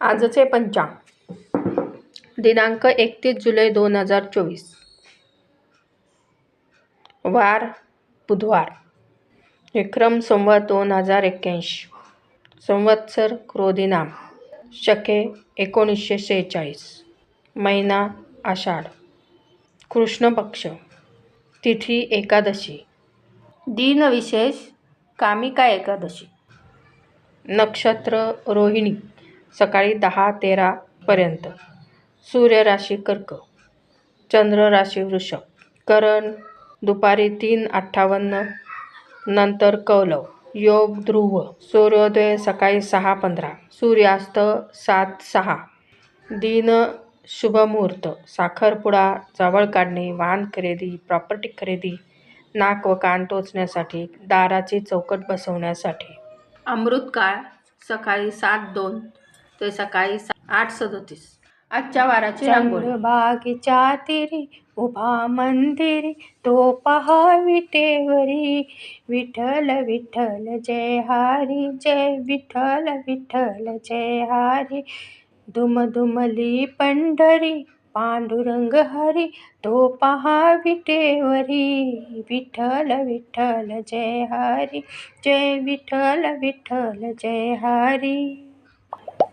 आजचे पंचांग दिनांक एकतीस जुलै दोन हजार चोवीस. वार बुधवार. विक्रम संवत दोन हजार एक्क्याऐंशी संवत्सर क्रोधिनाम शके एकोणीसशे सेहेचाळीस महिना आषाढ. कृष्ण पक्ष. तिथी एकादशी. दिनविशेष कामिका एकादशी. नक्षत्र रोहिणी. सकाळी दहा तेरापर्यंत सूर्य राशी कर्क चंद्र राशी वृषभ. करण दुपारी तीन अठ्ठावन्न नंतर कौलव योग ध्रुव. सूर्योदय सकाळी सहा पंधरा सूर्यास्त सात सहा. दिन शुभमुहूर्त साखरपुडा जवळ काढणे वाहन खरेदी प्रॉपर्टी खरेदी नाक व कान टोचण्यासाठी दाराची चौकट बसवण्यासाठी. अमृतकाळ सकाळी सात दोन ते सकाळी आठ सदोतीस. आजच्या वाराची रांगोळी. बागीच्या तिरी उभा मंदिरी तो पहा विटेवरी. विठ्ठल विठ्ठल जय हरी जय विठ्ठल विठ्ठल जय हरी. दुम दुमली पंढरी पांडुरंग हरी तो पहा विटेवरी. विठ्ठल विठ्ठल जय हरी जय विठ्ठल विठ्ठल जय हरी.